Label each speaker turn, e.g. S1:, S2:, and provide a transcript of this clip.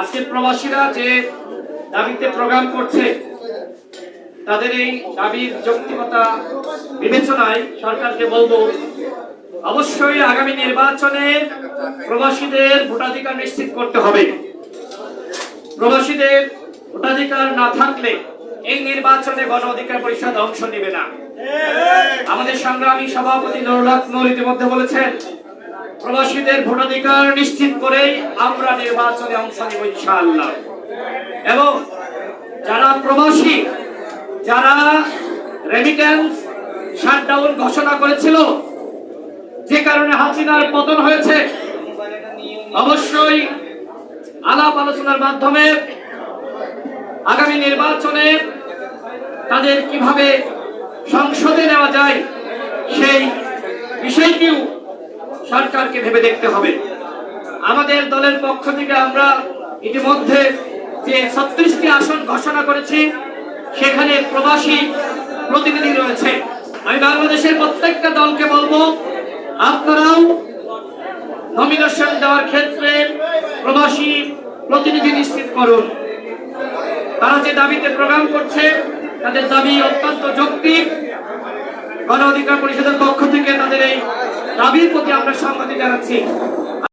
S1: আজকে প্রবাসীরা যে দাবিতে প্রোগ্রাম করছে, তাদের এই দাবির যৌক্তিকতা বিবেচনায় সরকারকে বলব, অবশ্যই আগামী নির্বাচনে প্রবাসীদের ভোটাধিকার নিশ্চিত করতে হবে। প্রবাসীদের ভোটাধিকার না থাকলে এই নির্বাচনে গণ অধিকার পরিষদ অংশ নেবে না। আমাদের সংগ্রামী সভাপতি নুরুল্লাহ নূর ইতিমধ্যে বলেছেন প্রবাসীদের ভোটাধিকার নিশ্চিত করে আমরা নির্বাচনে অংশ নিব ইনশাআল্লাহ। এবং যারা প্রবাসী, যারা রেমিটেন্স শাটডাউন ঘোষণা করেছিল, যে কারণে হাসিনার পতন হয়েছে, অবশ্যই আলাপ আলোচনার মাধ্যমে আগামী নির্বাচনে তাদের কীভাবে সংসদে নেওয়া যায় সরকারকে ভেবে দেখতে হবে। আমাদের দলের পক্ষ থেকে আমরা ইতিমধ্যে যে ছত্রিশটি আসন ঘোষণা করেছি, সেখানে প্রবাসী প্রতিনিধি রয়েছে। আমি বাংলাদেশের প্রত্যেকটা দলকে বলব, আপনারাও নমিনেশন দেওয়ার ক্ষেত্রে প্রবাসী প্রতিনিধি নিশ্চিত করুন। তারা যে দাবিতে প্রোগ্রাম করছে, তাদের দাবি অত্যন্ত যৌক্তিক। গণ অধিকার পরিষদের পক্ষ থেকে তাদের এই দাবির প্রতি আমরা সম্মতি জানাচ্ছি।